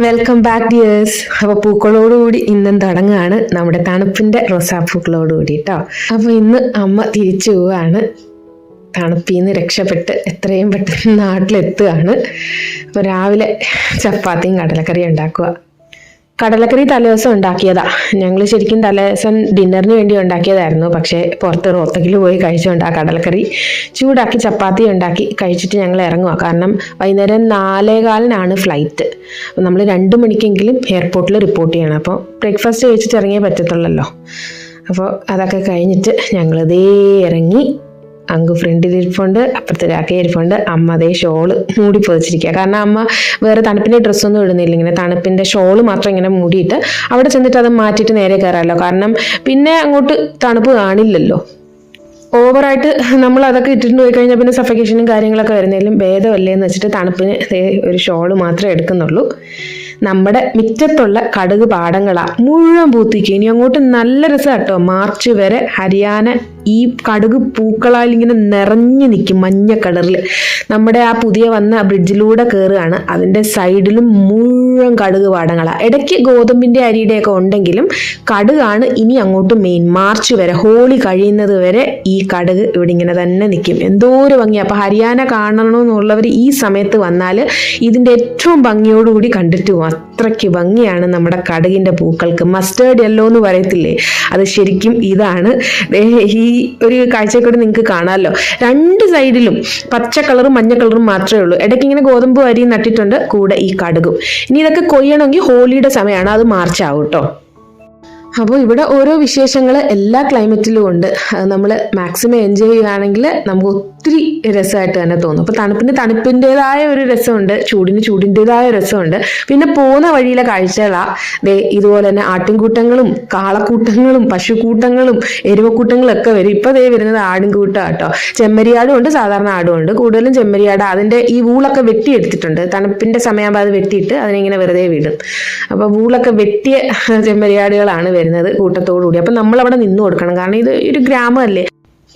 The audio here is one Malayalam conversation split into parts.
വെൽക്കം ബാക്ക് ഡിയേഴ്സ് അപ്പോൾ പൂക്കളോടുകൂടി ഇന്നും തുടങ്ങുകയാണ് നമ്മുടെ തണുപ്പിന്റെ റോസാപ്പൂക്കളോടുകൂടി കേട്ടോ അപ്പോൾ ഇന്ന് അമ്മ തിരിച്ചു പോവുകയാണ് തണുപ്പിൽ നിന്ന് രക്ഷപ്പെട്ട് എത്രയും പെട്ടെന്ന് നാട്ടിലെത്തുകയാണ് അപ്പോൾ രാവിലെ ചപ്പാത്തിയും കടലക്കറിയും ഉണ്ടാക്കുക കടലക്കറി തലേദിവസം ഉണ്ടാക്കിയതാ. ഞങ്ങൾ ശരിക്കും തലേദിവസം ഡിന്നറിന് വേണ്ടി ഉണ്ടാക്കിയതായിരുന്നു. പക്ഷേ പുറത്ത് റോത്തക്കിൽ പോയി കഴിച്ചുകൊണ്ട് ആ കടലക്കറി ചൂടാക്കി ചപ്പാത്തി ഉണ്ടാക്കി കഴിച്ചിട്ട് ഞങ്ങൾ ഇറങ്ങുക കാരണം വൈകുന്നേരം നാലേകാലിനാണ് ഫ്ലൈറ്റ് അപ്പോൾ നമ്മൾ രണ്ട് മണിക്കെങ്കിലും എയർപോർട്ടിൽ റിപ്പോർട്ട് ചെയ്യണം. അപ്പോൾ ബ്രേക്ക്ഫാസ്റ്റ് കഴിച്ചിട്ട് ഇറങ്ങിയേ പറ്റത്തുള്ളല്ലോ. അപ്പോൾ അതൊക്കെ കഴിഞ്ഞിട്ട് ഞങ്ങളിതേ ഇറങ്ങി അങ്ക് ഫ്രണ്ടിൽ ഇരിപ്പുണ്ട് അപ്പുറത്തെ രാക്കി ഇരിപ്പുണ്ട് അമ്മ അതേ ഷോൾ മൂടി പൊതിച്ചിരിക്കുക കാരണം അമ്മ വേറെ തണുപ്പിന്റെ ഡ്രസ്സൊന്നും ഇടുന്നില്ല ഇങ്ങനെ തണുപ്പിന്റെ ഷോൾ മാത്രം ഇങ്ങനെ മൂടിയിട്ട് അവിടെ ചെന്നിട്ട് അത് മാറ്റിയിട്ട് നേരെ കയറാമല്ലോ കാരണം പിന്നെ അങ്ങോട്ട് തണുപ്പ് കാണില്ലല്ലോ. ഓവറായിട്ട് നമ്മൾ അതൊക്കെ ഇട്ടിട്ട് പോയി കഴിഞ്ഞാൽ പിന്നെ സഫക്കേഷനും കാര്യങ്ങളൊക്കെ വരുന്നതിലും ഭേദമല്ലേ എന്ന് വെച്ചിട്ട് തണുപ്പിന് ഒരു ഷോൾ മാത്രമേ എടുക്കുന്നുള്ളൂ. നമ്മുടെ മിറ്റത്തുള്ള കടുക് പാടങ്ങളാ മുഴുവൻ പൂത്തിക്കും ഇനി അങ്ങോട്ട് നല്ല രസം കേട്ടോ. മാർച്ച് വരെ ഹരിയാന ഈ കടുക് പൂക്കളാൽ ഇങ്ങനെ നിറഞ്ഞു നിൽക്കും മഞ്ഞ കളറിൽ നമ്മുടെ ആ പുതിയ വന്ന ബ്രിഡ്ജിലൂടെ കയറുകയാണ് അതിന്റെ സൈഡിലും മുഴുവൻ കടുക് പാടങ്ങളാണ് ഇടയ്ക്ക് ഗോതമ്പിന്റെ അരിയുടെയൊക്കെ ഉണ്ടെങ്കിലും കടുകാണ് ഇനി അങ്ങോട്ട് മെയിൻ മാർച്ച് വരെ ഹോളി കഴിയുന്നത് വരെ ഈ കടുക് ഇവിടെ ഇങ്ങനെ തന്നെ നിൽക്കും. എന്തോ ഒരു ഭംഗി അപ്പോൾ ഹരിയാന കാണണമെന്നുള്ളവർ ഈ സമയത്ത് വന്നാൽ ഇതിന്റെ ഏറ്റവും ഭംഗിയോടുകൂടി കണ്ടിട്ട് പോകും അത്രയ്ക്ക് ഭംഗിയാണ് നമ്മുടെ കടുകിന്റെ പൂക്കൾക്ക്. മസ്റ്റേർഡ് യെല്ലോ എന്ന് പറയത്തില്ലേ? അത് ശരിക്കും ഇതാണ്. ഈ ഒരു കാഴ്ചക്കൂടി നിങ്ങൾക്ക് കാണാമല്ലോ. രണ്ട് സൈഡിലും പച്ച കളറും മഞ്ഞ കളറും മാത്രമേ ഉള്ളൂ. ഇടയ്ക്ക് ഇങ്ങനെ ഗോതമ്പ് അരി നട്ടിട്ടുണ്ട്. കൂടെ ഈ കടുകും. ഇനി ഇതൊക്കെ കൊയ്യണമെങ്കിൽ ഹോളിയുടെ സമയമാണ്. അത് മാർച്ച് ആവും കേട്ടോ അപ്പോൾ ഇവിടെ ഓരോ വിശേഷങ്ങൾ എല്ലാ ക്ലൈമറ്റിലും ഉണ്ട്. നമ്മൾ മാക്സിമം എൻജോയ് ചെയ്യുകയാണെങ്കിൽ നമുക്ക് ഒത്തിരി രസമായിട്ട് തന്നെ തോന്നും. അപ്പോൾ തണുപ്പിന് തണുപ്പിന്റെതായ ഒരു രസമുണ്ട് ചൂടിന് ചൂടിന്റെതായ രസമുണ്ട്. പിന്നെ പോകുന്ന വഴിയിലെ കാഴ്ചകളാ. ദേ ഇതുപോലെ തന്നെ ആട്ടിൻകൂട്ടങ്ങളും കാളക്കൂട്ടങ്ങളും പശുക്കൂട്ടങ്ങളും എരുവക്കൂട്ടങ്ങളും ഒക്കെ വരും. ഇപ്പോൾ ദേ വരുന്നത് ആടിൻകൂട്ടം കേട്ടോ ചെമ്മരിയാടും ഉണ്ട് സാധാരണ ആടും ഉണ്ട്. കൂടുതലും ചെമ്മരിയാട് അതിന്റെ ഈ വൂളൊക്കെ വെട്ടിയെടുത്തിട്ടുണ്ട്. തണുപ്പിന്റെ സമയമാകുമ്പോൾ അത് വെട്ടിയിട്ട് അതിനിങ്ങനെ വെറുതെ വിടും. അപ്പോൾ വൂളൊക്കെ വെട്ടിയ ചെമ്മരിയാടുകളാണ് വരുന്നത് കൂട്ടത്തോടുകൂടി. അപ്പം നമ്മളവിടെ നിന്ന് കൊടുക്കണം. കാരണം ഇത് ഒരു ഗ്രാമമല്ലേ.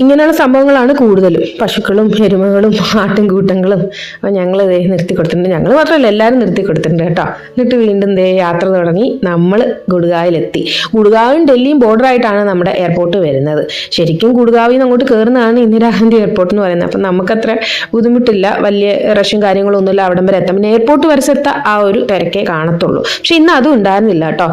ഇങ്ങനെയുള്ള സംഭവങ്ങളാണ് കൂടുതലും. പശുക്കളും എരുമകളും ആട്ടും കൂട്ടങ്ങളും അപ്പം ഞങ്ങൾ ദേ നിർത്തി കൊടുത്തിട്ടുണ്ട്. ഞങ്ങൾ മാത്രമല്ല എല്ലാവരും നിർത്തി കൊടുത്തിട്ടുണ്ട് കേട്ടോ. എന്നിട്ട് വീണ്ടും ദേ യാത്ര തുടങ്ങി. നമ്മൾ ഗുഡ്ഗാവിലെത്തി. ഗുഡ്ഗാവും ഡൽഹിയും ബോർഡറായിട്ടാണ് നമ്മുടെ എയർപോർട്ട് വരുന്നത്. ശരിക്കും ഗുഡ്ഗാവിൽ നിന്ന് അങ്ങോട്ട് കയറുന്നതാണ് ഇന്ദിരാഗാന്ധി എയർപോർട്ട് എന്ന് പറയുന്നത്. അപ്പം നമുക്കത്ര ബുദ്ധിമുട്ടില്ല. വലിയ റഷ്യും കാര്യങ്ങളൊന്നുമില്ല. അവിടം വരെ എത്താം. പിന്നെ എയർപോർട്ട് പരിസരത്ത് ആ ഒരു തിരക്കേ കാണത്തുള്ളൂ. പക്ഷെ ഇന്ന് അതും ഉണ്ടായിരുന്നില്ല കേട്ടോ.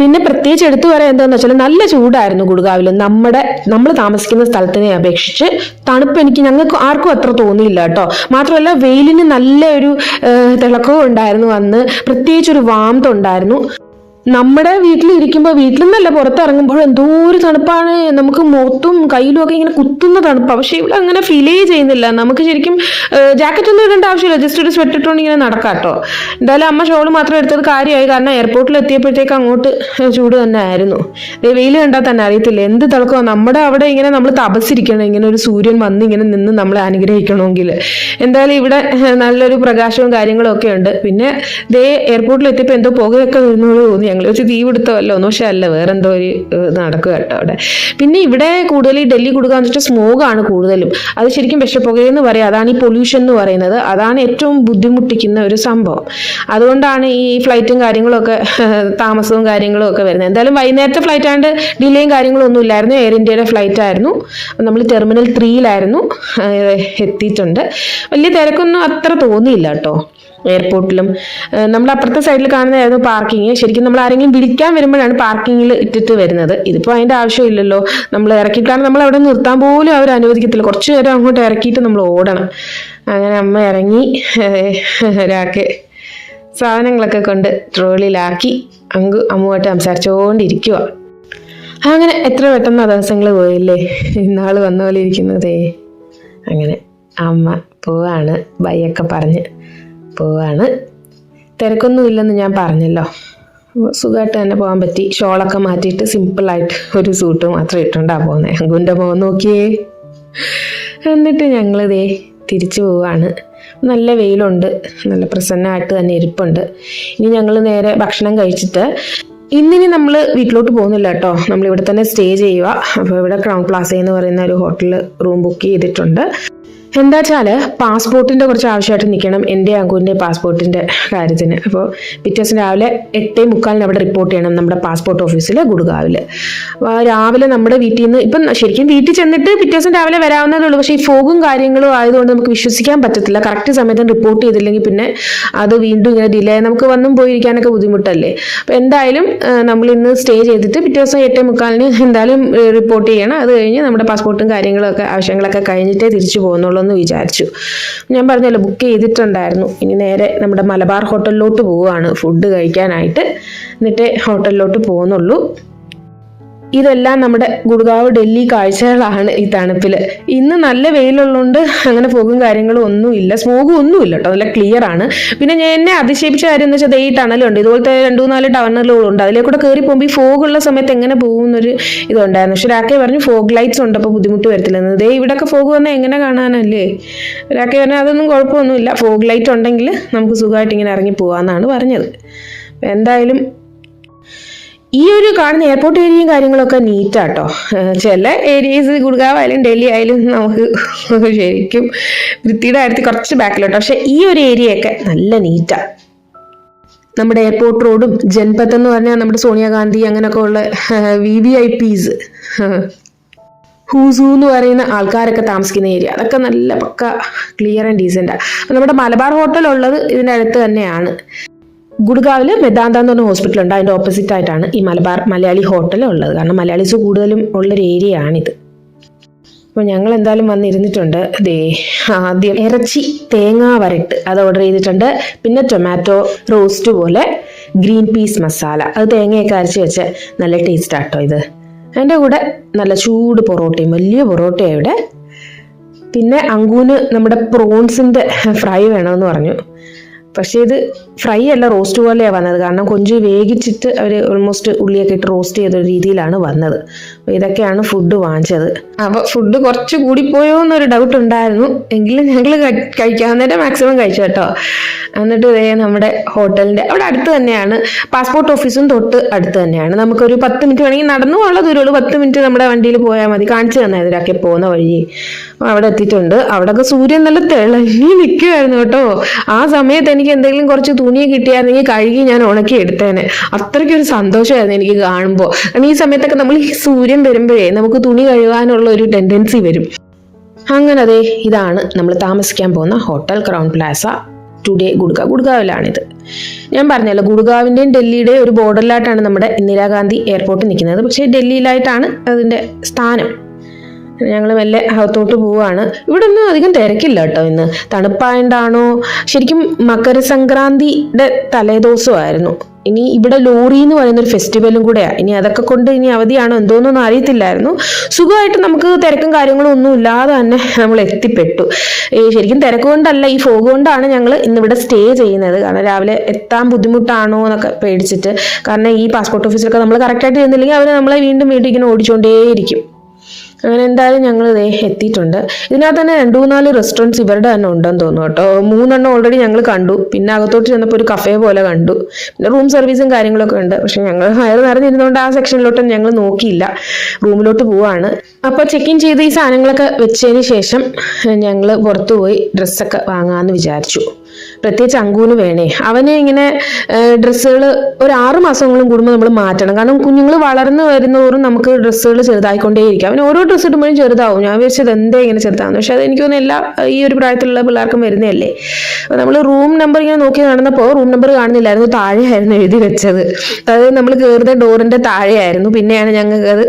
പിന്നെ പ്രത്യേകിച്ച് എടുത്തു പറയാൻ എന്താണെന്ന് വെച്ചാൽ നല്ല ചൂടായിരുന്നു ഗുഡ്ഗാവിൽ നമ്മുടെ നമ്മൾ താമസിക്കുന്ന സ്ഥലത്തിനെ അപേക്ഷിച്ച് തണുപ്പ് എനിക്ക് ഞങ്ങൾക്ക് ആർക്കും അത്ര തോന്നിയില്ല കേട്ടോ. മാത്രമല്ല വെയിലിന് നല്ലൊരു തിളക്കവും ഉണ്ടായിരുന്നു അന്ന്. പ്രത്യേകിച്ച് ഒരു വാമത ഉണ്ടായിരുന്നു. നമ്മുടെ വീട്ടിലിരിക്കുമ്പോൾ വീട്ടിൽ നിന്നല്ല പുറത്തിറങ്ങുമ്പോൾ എന്തോ ഒരു തണുപ്പാണ്. നമുക്ക് മുഖത്തും കയ്യിലും ഒക്കെ ഇങ്ങനെ കുത്തുന്ന തണുപ്പാണ് പക്ഷെ ഇവിടെ അങ്ങനെ ഫീലേ ചെയ്യുന്നില്ല. നമുക്ക് ശരിക്കും ജാക്കറ്റ് ഒന്നും ഇടേണ്ട ആവശ്യമില്ല. ജസ്റ്റ് ഒരു സ്വെറ്റ് ഇട്ടുകൊണ്ട് ഇങ്ങനെ നടക്കാം കേട്ടോ എന്തായാലും അമ്മ ഷോൾ മാത്രം എടുത്തത് കാര്യമായി. കാരണം എയർപോർട്ടിൽ എത്തിയപ്പോഴത്തേക്ക് അങ്ങോട്ട് ചൂട് തന്നെ ആയിരുന്നു. വെയിൽ കണ്ടാൽ തന്നെ അറിയത്തില്ല? എന്ത് തിളക്കോ നമ്മുടെ അവിടെ ഇങ്ങനെ നമ്മൾ തപസ്സിരിക്കണം. ഇങ്ങനെ ഒരു സൂര്യൻ വന്ന് ഇങ്ങനെ നിന്ന് നമ്മളെ അനുഗ്രഹിക്കണമെങ്കിൽ എന്തായാലും ഇവിടെ നല്ലൊരു പ്രകാശവും കാര്യങ്ങളും ഒക്കെ ഉണ്ട്. പിന്നെ ദേ എയർപോർട്ടിൽ എത്തിയപ്പോൾ എന്തോ പുകയൊക്കെ വരുന്നു തോന്നി. ഞങ്ങൾ ഒരു തീ പിടുത്തമല്ലോ എന്ന് പക്ഷെ അല്ല വേറെന്തോ ഒരു നടക്കുക കേട്ടോ അവിടെ. പിന്നെ ഇവിടെ കൂടുതൽ ഈ ഡൽഹി കൊടുക്കുക എന്ന് വെച്ചാൽ സ്മോഗാണ് കൂടുതലും. അത് ശരിക്കും വിഷപ്പുകയെന്ന് പറയാം. അതാണ് ഈ പൊല്യൂഷൻ എന്ന് പറയുന്നത്. അതാണ് ഏറ്റവും ബുദ്ധിമുട്ടിക്കുന്ന ഒരു സംഭവം. അതുകൊണ്ടാണ് ഈ ഫ്ലൈറ്റും കാര്യങ്ങളൊക്കെ താമസവും കാര്യങ്ങളും ഒക്കെ വരുന്നത്. എന്തായാലും വൈകുന്നേരത്തെ ഫ്ലൈറ്റ് ആണ്ട് ഡിലേയും കാര്യങ്ങളും ഒന്നും ഇല്ലായിരുന്നു. എയർ ഇന്ത്യയുടെ ഫ്ലൈറ്റ് ആയിരുന്നു. നമ്മൾ ടെർമിനൽ ത്രീയിലായിരുന്നു എത്തിയിട്ടുണ്ട്. വലിയ തിരക്കൊന്നും അത്ര തോന്നിയില്ല കേട്ടോ. എയർപോർട്ടിലും നമ്മൾ അപ്പുറത്തെ സൈഡിൽ കാണുന്നതായിരുന്നു പാർക്കിങ് ശരിക്കും നമ്മൾ ആരെങ്കിലും വിളിക്കാൻ വരുമ്പോഴാണ് പാർക്കിങ്ങിൽ ഇട്ടിട്ട് വരുന്നത്. ഇതിപ്പോൾ അതിന്റെ ആവശ്യമില്ലല്ലോ. നമ്മൾ ഇറക്കിയിട്ടാണ് നമ്മൾ അവിടെ നിർത്താൻ പോലും അവർ അനുവദിക്കത്തില്ല. കുറച്ച് നേരം അങ്ങോട്ട് ഇറക്കിയിട്ട് നമ്മൾ ഓടണം. അങ്ങനെ അമ്മ ഇറങ്ങി ഒരാൾക്ക് സാധനങ്ങളൊക്കെ കൊണ്ട് ട്രോളിലാക്കി അങ്ങ് അമ്മുമായിട്ട് സംസാരിച്ചുകൊണ്ടിരിക്കുക അങ്ങനെ എത്ര പെട്ടെന്ന് ദിവസങ്ങൾ പോയില്ലേ? ഇന്നാൾ വന്ന പോലെ ഇരിക്കുന്നതേ അങ്ങനെ അമ്മ പോവാണ് ബൈയൊക്കെ പറഞ്ഞ്. പോവാണ്. തിരക്കൊന്നും ഇല്ലെന്ന് ഞാൻ പറഞ്ഞല്ലോ. സുഖമായിട്ട് തന്നെ പോകാൻ പറ്റി. ഷോളൊക്കെ മാറ്റിയിട്ട് സിമ്പിളായിട്ട് ഒരു സൂട്ട് മാത്രം ഇട്ടുണ്ടാ പോകുന്നത് അങ്കുന്റെ മുഖം നോക്കിയേ. എന്നിട്ട് ഞങ്ങൾ ദേ തിരിച്ചു പോവുകയാണ് നല്ല വെയിലുണ്ട്. നല്ല പ്രസന്നമായിട്ട് തന്നെ ഇരിപ്പുണ്ട്. ഇനി ഞങ്ങൾ നേരെ ഭക്ഷണം കഴിച്ചിട്ട് ഇന്നിനി നമ്മൾ വീട്ടിലോട്ട് പോകുന്നില്ല കേട്ടോ. നമ്മൾ ഇവിടെ തന്നെ സ്റ്റേ ചെയ്യുക. അപ്പോൾ ഇവിടെ ക്രൗൺ പ്ലാസ എന്ന് പറയുന്ന ഒരു ഹോട്ടലിൽ റൂം ബുക്ക് ചെയ്തിട്ടുണ്ട്. എന്താ വെച്ചാൽ പാസ്പോർട്ടിന്റെ കുറച്ച് ആവശ്യമായിട്ട് നിൽക്കണം എന്റെ അങ്കുവിന്റെ പാസ്പോർട്ടിന്റെ കാര്യത്തിന്. അപ്പോൾ പിറ്റേ ദിവസം രാവിലെ എട്ടേ മുക്കാലിന് അവിടെ റിപ്പോർട്ട് ചെയ്യണം നമ്മുടെ പാസ്പോർട്ട് ഓഫീസിൽ ഗുഡ്ഗാവിൽ രാവിലെ നമ്മുടെ വീട്ടിൽ നിന്ന് ഇപ്പം ശരിക്കും വീട്ടിൽ ചെന്നിട്ട് പിറ്റേ ദിവസം രാവിലെ വരാവുന്നതേ ഉള്ളൂ. പക്ഷേ ഈ ഫോഗും കാര്യങ്ങളും ആയതുകൊണ്ട് നമുക്ക് വിശ്വസിക്കാൻ പറ്റത്തില്ല. കറക്റ്റ് സമയത്ത് റിപ്പോർട്ട് ചെയ്തില്ലെങ്കിൽ പിന്നെ അത് വീണ്ടും ഇങ്ങനെ ഡിലേ നമുക്ക് വന്നും പോയിരിക്കാനൊക്കെ ബുദ്ധിമുട്ടല്ലേ? അപ്പോൾ എന്തായാലും നമ്മൾ ഇന്ന് സ്റ്റേ ചെയ്തിട്ട് പിറ്റേ ദിവസം എട്ടേ മുക്കാലിന് എന്തായാലും റിപ്പോർട്ട് ചെയ്യണം. അത് കഴിഞ്ഞ് നമ്മുടെ പാസ്പോർട്ടും കാര്യങ്ങളൊക്കെ ആവശ്യങ്ങളൊക്കെ കഴിഞ്ഞിട്ടേ തിരിച്ചു പോകുന്നുള്ളൂ. എന്ന് വിചാരിച്ചു. ഞാൻ പറഞ്ഞല്ലോ ബുക്ക് ചെയ്തിട്ടുണ്ടായിരുന്നു. ഇനി നേരെ നമ്മുടെ മലബാർ ഹോട്ടലിലോട്ട് പോവുകയാണ്. ഫുഡ് കഴിക്കാനായിട്ട്. എന്നിട്ട് ഹോട്ടലിലോട്ട് പോകുന്നുള്ളൂ. ഇതെല്ലാം നമ്മുടെ ഗുഡ്ഗാവ് ഡൽഹി കാഴ്ചകളാണ് ഈ തണുപ്പിൽ ഇന്ന് നല്ല വെയിലുള്ളതുകൊണ്ട് അങ്ങനെ പോകും കാര്യങ്ങളും ഒന്നുമില്ല സ്മോഗും ഒന്നുമില്ല കേട്ടോ. നല്ല ക്ലിയർ ആണ്. പിന്നെ ഞാൻ എന്നെ അതിശയിപ്പിച്ച കാര്യം എന്ന് വെച്ചാൽ ഈ ടണലുണ്ട്. ഇതുപോലത്തെ രണ്ടു നാല് ടണലുകളുണ്ട് അതിലേക്കൂടെ കയറി പോകുമ്പോൾ ഈ ഫോഗ് ഉള്ള സമയത്ത് എങ്ങനെ പോകുന്നൊരു ഇതുണ്ടായിരുന്നു. പക്ഷെ രാക്കെ പറഞ്ഞു ഫോഗ് ലൈറ്റ്സ് ഉണ്ട് അപ്പോൾ ബുദ്ധിമുട്ട് വരത്തില്ലെന്ന്. ദേ ഇവിടെയൊക്കെ ഫോഗ് വന്നാൽ എങ്ങനെ കാണാനല്ലേ? രാക്കെ പറഞ്ഞാൽ അതൊന്നും കുഴപ്പമൊന്നുമില്ല. ഫോഗ് ലൈറ്റ് ഉണ്ടെങ്കിൽ നമുക്ക് സുഖമായിട്ട് ഇങ്ങനെ ഇറങ്ങി പോകാമെന്നാണ് പറഞ്ഞത്. എന്തായാലും ഈ ഒരു കാണുന്ന എയർപോർട്ട് ഏരിയയും കാര്യങ്ങളൊക്കെ നീറ്റാട്ടോ ചില ഏരിയസ് ഗുഡ്ഗാവ് ആയാലും ഡൽഹി ആയാലും നമുക്ക് ശരിക്കും വൃത്തിയുടെ കാര്യത്തിൽ കുറച്ച് ബാക്കിലോട്ടോ പക്ഷെ ഈ ഒരു ഏരിയയൊക്കെ നല്ല നീറ്റാ നമ്മുടെ എയർപോർട്ട് റോഡും ജൻപത്ത് എന്ന് പറഞ്ഞാൽ നമ്മുടെ സോണിയാഗാന്ധി അങ്ങനെയൊക്കെ ഉള്ള വി വി ഐ പീസ് ഹൂസു എന്ന് പറയുന്ന ആൾക്കാരൊക്കെ താമസിക്കുന്ന ഏരിയ അതൊക്കെ നല്ല പക്ക ക്ലിയർ ആൻഡ് ഡീസന്റാണ് നമ്മുടെ മലബാർ ഹോട്ടൽ ഉള്ളത് ഇതിന്റെ അടുത്ത് തന്നെയാണ്. ഗുഡ്ഗാവിൽ മെദാന്ത എന്ന് പറഞ്ഞ ഹോസ്പിറ്റൽ ഉണ്ട്. അതിന്റെ ഓപ്പോസിറ്റ് ആയിട്ടാണ് ഈ മലബാർ മലയാളി ഹോട്ടൽ ഉള്ളത്. കാരണം മലയാളീസ് കൂടുതലും ഉള്ളൊരു ഏരിയ ആണിത്. അപ്പോൾ ഞങ്ങൾ എന്തായാലും വന്നിരുന്നിട്ടുണ്ട്. ദേ ആദ്യം ഇറച്ചി തേങ്ങാ വരട്ട് അത് ഓർഡർ ചെയ്തിട്ടുണ്ട്. പിന്നെ ടൊമാറ്റോ റോസ്റ്റ് പോലെ ഗ്രീൻ പീസ് മസാല അത് തേങ്ങയൊക്കെ അരച്ച് വെച്ച് നല്ല ടേസ്റ്റ് ആട്ടോ ഇത്. അതിന്റെ കൂടെ നല്ല ചൂട് പൊറോട്ടയും വലിയ പൊറോട്ടയാണ് ഇവിടെ. പിന്നെ അങ്കൂന് നമ്മുടെ പ്രോൺസിന്റെ ഫ്രൈ വേണമെന്ന് പറഞ്ഞു. പക്ഷേ ഇത് ഫ്രൈ അല്ല റോസ്റ്റ് പോലെയാണ് വന്നത്. കാരണം കൊഞ്ച് വേവിച്ചിട്ട് അവർ ഓൾമോസ്റ്റ് ഉള്ളിയൊക്കെ ഇട്ട് റോസ്റ്റ് ചെയ്ത രീതിയിലാണ് വന്നത്. അപ്പോൾ ഇതൊക്കെയാണ് ഫുഡ് വാങ്ങിച്ചത്. അപ്പോൾ ഫുഡ് കുറച്ച് കൂടിപ്പോയോ എന്നൊരു ഡൗട്ട് ഉണ്ടായിരുന്നു. എങ്കിലും ഞങ്ങൾ കഴിക്കാവുന്നതിന്റെ മാക്സിമം കഴിച്ചു കേട്ടോ. എന്നിട്ട് ഇതേ നമ്മുടെ ഹോട്ടലിന്റെ അവിടെ അടുത്ത് തന്നെയാണ്. പാസ്പോർട്ട് ഓഫീസും തൊട്ട് അടുത്ത് തന്നെയാണ്. നമുക്കൊരു പത്ത് മിനിറ്റ് വേണമെങ്കിൽ നടന്നു പോകാനുള്ള ദൂരമുള്ളൂ. പത്ത് മിനിറ്റ് നമ്മുടെ വണ്ടിയിൽ പോയാൽ മതി. കാണിച്ചു തന്നായിരുന്നു ഇതിലൊക്കെ പോകുന്ന വഴി. അവിടെ എത്തിയിട്ടുണ്ട്. അവിടെയൊക്കെ സൂര്യൻ നല്ല തിളങ്ങി നിൽക്കുമായിരുന്നു കേട്ടോ. ആ സമയത്ത് എനിക്ക് എന്തെങ്കിലും കുറച്ച് തുണി കിട്ടിയായിരുന്നെങ്കിൽ കഴുകി ഞാൻ ഉണക്കി എടുത്തേനെ. അത്രയ്ക്കൊരു സന്തോഷമായിരുന്നു എനിക്ക് കാണുമ്പോൾ ഈ സമയത്തൊക്കെ നമ്മൾ ഈ സൂര്യൻ വരുമ്പോഴേ നമുക്ക് തുണി കഴുകാനുള്ള ഒരു ടെൻഡൻസി വരും. അങ്ങനെ അതെ ഇതാണ് നമ്മൾ താമസിക്കാൻ പോകുന്ന hotel Crowne Plaza. Today Gurgaon. ഗുഡ്ഗാവിലാണിത്. ഞാൻ പറഞ്ഞല്ലോ ഗുഡ്ഗാവിന്റെയും ഡൽഹിയുടെയും ഒരു ബോർഡറിലായിട്ടാണ് നമ്മുടെ ഇന്ദിരാഗാന്ധി എയർപോർട്ട് നിൽക്കുന്നത്. പക്ഷേ ഡൽഹിയിലായിട്ടാണ് അതിന്റെ സ്ഥാനം. ഞങ്ങൾ മെല്ലെ അകത്തോട്ട് പോവാണ്. ഇവിടെ ഒന്നും അധികം തിരക്കില്ല കേട്ടോ ഇന്ന്. തണുപ്പായണ്ടാണോ? ശരിക്കും മകരസംക്രാന്തിയുടെ തലേദിവസമായിരുന്നു. ഇനി ഇവിടെ ലോറി എന്ന് പറയുന്ന ഒരു ഫെസ്റ്റിവലും കൂടെയാണ് ഇനി അതൊക്കെ കൊണ്ട് ഇനി അവധിയാണോ എന്തോന്നൊന്നും അറിയത്തില്ലായിരുന്നു. സുഖമായിട്ട് നമുക്ക് തിരക്കും കാര്യങ്ങളും ഒന്നും ഇല്ലാതെ തന്നെ നമ്മൾ എത്തിപ്പെട്ടു. ഈ ശരിക്കും തിരക്ക് കൊണ്ടല്ല ഈ ഫോഗ് കൊണ്ടാണ് ഞങ്ങൾ ഇന്നിവിടെ സ്റ്റേ ചെയ്യുന്നത്. കാരണം രാവിലെ എത്താൻ ബുദ്ധിമുട്ടാണോ എന്നൊക്കെ പേടിച്ചിട്ട്. കാരണം ഈ പാസ്പോർട്ട് ഓഫീസിലൊക്കെ നമ്മൾ കറക്റ്റായിട്ട് ചെയ്യുന്നില്ലെങ്കിൽ അവർ നമ്മളെ വീണ്ടും വീണ്ടും ഇങ്ങനെ ഓടിച്ചുകൊണ്ടേയിരിക്കും അങ്ങനെ എന്തായാലും ഞങ്ങൾ ഇതേ എത്തിയിട്ടുണ്ട്. ഇതിനകത്ത് തന്നെ രണ്ടു മൂന്നാൽ റെസ്റ്റോറന്റ്സ് ഇവരുടെ തന്നെ ഉണ്ടെന്ന് തോന്നുന്നു കേട്ടോ. മൂന്നെണ്ണം ഓൾറെഡി ഞങ്ങൾ കണ്ടു. പിന്നെ അകത്തോട്ട് ചെന്നപ്പോൾ ഒരു കഫേ പോലെ കണ്ടു. പിന്നെ റൂം സർവീസും കാര്യങ്ങളൊക്കെ ഉണ്ട്. പക്ഷെ ഞങ്ങൾ വയറ് നിറഞ്ഞിരുന്നുകൊണ്ട് ആ സെക്ഷനിലോട്ട് ഞങ്ങൾ നോക്കിയില്ല. റൂമിലോട്ട് പോവാണ്. അപ്പോൾ ചെക്ക് ഇൻ ചെയ്ത് ഈ സാധനങ്ങളൊക്കെ വെച്ചതിന് ശേഷം ഞങ്ങൾ പുറത്തു പോയി ഡ്രസ്സൊക്കെ വാങ്ങാമെന്ന് വിചാരിച്ചു. പ്രത്യേകിച്ച് അങ്കൂന് വേണേ. അവനെ ഇങ്ങനെ ഡ്രസ്സുകൾ ഒരു ആറ് മാസങ്ങളും കൂടുമ്പോൾ നമ്മൾ മാറ്റണം. കാരണം കുഞ്ഞുങ്ങൾ വളർന്നു വരുന്നതോറും നമുക്ക് ഡ്രസ്സുകൾ ചെറുതായിക്കൊണ്ടേയിരിക്കും. അവൻ ഓരോ ഡ്രസ്സ് ഇടുമ്പോഴും ചെറുതാവും. ഞാൻ വിചാരിച്ചത് എന്തേ ഇങ്ങനെ ചെറുതാവും പക്ഷെ അത് എനിക്ക് തോന്നുന്നു എല്ലാ ഈ ഒരു പ്രായത്തിലുള്ള പിള്ളേർക്കും വരുന്നതല്ലേ. അപ്പോൾ നമ്മൾ റൂം നമ്പർ ഇങ്ങനെ നോക്കി നടന്നപ്പോൾ റൂം നമ്പർ കാണുന്നില്ലായിരുന്നു. താഴെയായിരുന്നു എഴുതി വെച്ചത്. അതായത് നമ്മൾ കയറുന്ന ഡോറിന്റെ താഴെയായിരുന്നു. പിന്നെയാണ് ഞങ്ങൾക്ക് അത്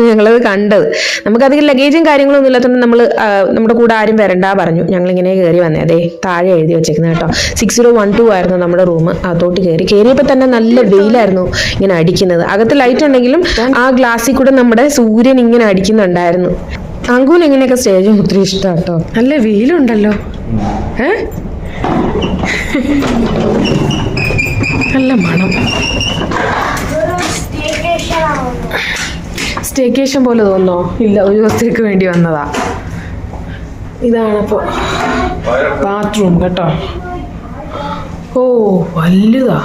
ഞങ്ങളത് കണ്ടത്. നമുക്കധികം ലഗേജും കാര്യങ്ങളൊന്നും ഇല്ലാത്തതുകൊണ്ട് നമ്മൾ നമ്മുടെ കൂടെ ആരും വരണ്ട പറഞ്ഞു. ഞങ്ങളിങ്ങനെ കയറി വന്നേ. അതെ താഴെ എഴുതി വെച്ചേക്കുന്നത് കേട്ടോ. സിക്സ് സീറോ വൺ ടു ആയിരുന്നു നമ്മുടെ റൂം അതോട്ട് കയറി കയറിയപ്പോൾ തന്നെ നല്ല വെയിലായിരുന്നു ഇങ്ങനെ അടിക്കുന്നത്. അകത്ത് ലൈറ്റ് ഉണ്ടെങ്കിലും ആ ഗ്ലാസ്സിൽ കൂടെ നമ്മുടെ സൂര്യൻ ഇങ്ങനെ അടിക്കുന്നുണ്ടായിരുന്നു. അങ്കൂൽ ഇങ്ങനെയൊക്കെ സ്റ്റേജ് ഒത്തിരി ഇഷ്ടം കേട്ടോ. നല്ല വെയിലുണ്ടല്ലോ. ഏ? നല്ല മണം. സ്റ്റേക്കേഷൻ പോലെ തോന്നോ ഇല്ല ഒരു ദിവസത്തേക്ക് വേണ്ടി വന്നതാ. ഇതാണപ്പോ ബാത്റൂം കേട്ടോ. ഓ വലുതാ.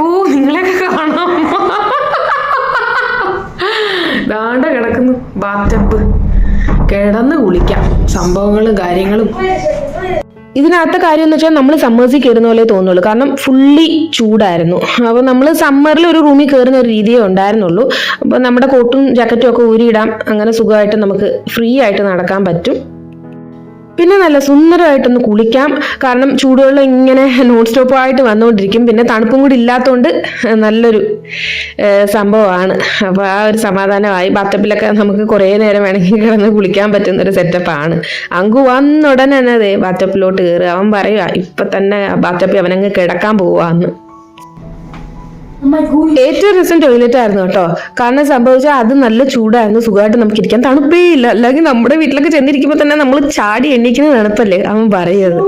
ഓ നിങ്ങളെയൊക്കെ കാണാം. ദാണ്ട കിടക്കുന്നു. ബാത്തപ്പ് കിടന്ന് കുളിക്കാം. സംഭവങ്ങളും കാര്യങ്ങളും. ഇതിനകത്തെ കാര്യം എന്ന് വെച്ചാൽ നമ്മൾ സമ്മേഴ്സിൽ കയറുന്ന പോലെ തോന്നുള്ളൂ കാരണം ഫുള്ളി ചൂടായിരുന്നു. അപ്പോൾ നമ്മൾ സമ്മറിൽ ഒരു റൂമിൽ കയറുന്ന ഒരു രീതിയേ ഉണ്ടായിരുന്നുള്ളൂ. അപ്പോൾ നമ്മുടെ കോട്ടും ജാക്കറ്റും ഒക്കെ ഊരിയിടാം. അങ്ങനെ സുഖമായിട്ട് നമുക്ക് ഫ്രീ ആയിട്ട് നടക്കാൻ പറ്റും. പിന്നെ നല്ല സുന്ദരമായിട്ടൊന്ന് കുളിക്കാം. കാരണം ചൂടുവെള്ളം ഇങ്ങനെ നോൺ സ്റ്റോപ്പ് ആയിട്ട് വന്നുകൊണ്ടിരിക്കും. പിന്നെ തണുപ്പും കൂടി ഇല്ലാത്തതുകൊണ്ട് നല്ലൊരു സംഭവമാണ്. അപ്പോൾ ആ ഒരു സമാധാനമായി. ബാത്തപ്പിലൊക്കെ നമുക്ക് കുറേ നേരം വേണമെങ്കിൽ കിടന്ന് കുളിക്കാൻ പറ്റുന്നൊരു സെറ്റപ്പാണ്. അങ്കു വന്നുടനെ തന്നെ അതെ ബാത്തപ്പിലോട്ട് കയറുക അവൻ പറയുക ഇപ്പം തന്നെ ബാത്തപ്പി അവനങ്ങ് കിടക്കാൻ പോവാന്ന്. ഏറ്റവും രസം ടോയ്ലറ്റ് ആയിരുന്നു കേട്ടോ കാരണം സംഭവിച്ചാൽ അത് നല്ല ചൂടായിരുന്നു സുഖമായിട്ട് നമുക്ക് ഇരിക്കാൻ തണുപ്പേ ഇല്ല അല്ലെങ്കിൽ നമ്മുടെ വീട്ടിലൊക്കെ ചെന്നിരിക്കുമ്പോൾ തന്നെ നമ്മൾ ചാടി എണ്ണിക്കുന്ന തണുപ്പല്ലേ അവൻ പറയുന്നത്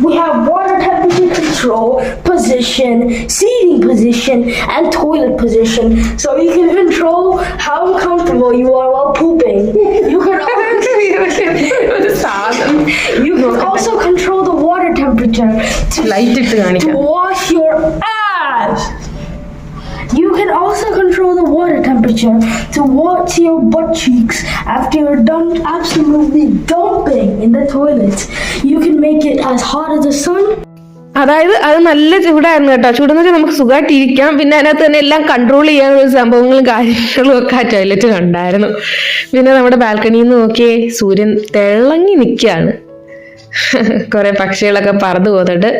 We have water temperature control, position, seating position, and toilet position. So you can control how comfortable you are while pooping. You can ഒരു സാധനം you can also control the water temperature to light ഇട്ട് to കാണിക്കാം wash your ass. You can also control the water temperature to wash your butt cheeks after you're done absolutely dumping in the toilet. You can make it as hot as the sun. അതായത് അത് നല്ല ചൂടായിരുന്നു കേട്ടോ. ചൂടെന്ന് വെച്ചാൽ നമുക്ക് സുഖമായിട്ട് ഇരിക്കാം പിന്നെ അതിനകത്ത് തന്നെ എല്ലാം കൺട്രോൾ ചെയ്യാനുള്ള സംഭവങ്ങളും കാര്യങ്ങളും ഒക്കെ ആ ടോയ്ലറ്റിൽ ഉണ്ടായിരുന്നു. പിന്നെ നമ്മുടെ ബാൽക്കണിയിൽ നിന്ന് നോക്കിയേ സൂര്യൻ തിളങ്ങി നിൽക്കുകയാണ് കുറെ പക്ഷികളൊക്കെ പറന്നു പോകുന്നുണ്ട്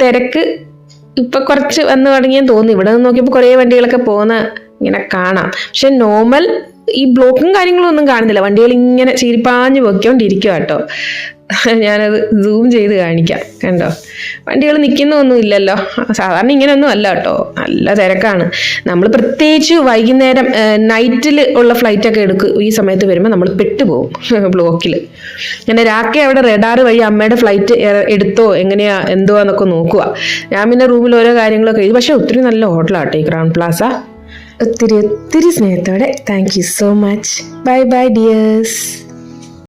തിരക്ക് ഇപ്പൊ കുറച്ച് വന്നു തുടങ്ങിയെന്ന് തോന്നുന്നു. ഇവിടെ നിന്ന് നോക്കിയപ്പോൾ കുറേ വണ്ടികളൊക്കെ പോകുന്ന ഇങ്ങനെ കാണാം. പക്ഷെ നോർമൽ ഈ ബ്ലോക്കും കാര്യങ്ങളും ഒന്നും കാണുന്നില്ല. വണ്ടികൾ ഇങ്ങനെ ചീരിപ്പാഞ്ഞു പൊയ്ക്കൊണ്ടിരിക്കുക കേട്ടോ. ഞാനത് സൂം ചെയ്ത് കാണിക്കാം കണ്ടോ? വണ്ടികൾ നിൽക്കുന്നൊന്നും ഇല്ലല്ലോ. സാധാരണ ഇങ്ങനെയൊന്നും അല്ല കേട്ടോ. നല്ല തിരക്കാണ്. നമ്മൾ പ്രത്യേകിച്ച് വൈകുന്നേരം നൈറ്റിൽ ഉള്ള ഫ്ലൈറ്റൊക്കെ എടുക്കും ഈ സമയത്ത് വരുമ്പോൾ നമ്മൾ പെട്ടുപോകും ബ്ലോക്കിൽ അങ്ങനെ രാക്കെ അവിടെ റെഡാർ വഴി അമ്മയുടെ ഫ്ലൈറ്റ് എടുത്തോ എങ്ങനെയാ എന്തോ എന്നൊക്കെ നോക്കുക ഞാൻ പിന്നെ റൂമിൽ ഓരോ കാര്യങ്ങളൊക്കെ എഴുതി. പക്ഷേ ഒത്തിരി നല്ല ഹോട്ടലാട്ടോ ഈ ക്രൗൺ പ്ലാസ ഒത്തിരി ഒത്തിരി സ്നേഹത്തോടെ. Thank you so much bye bye dears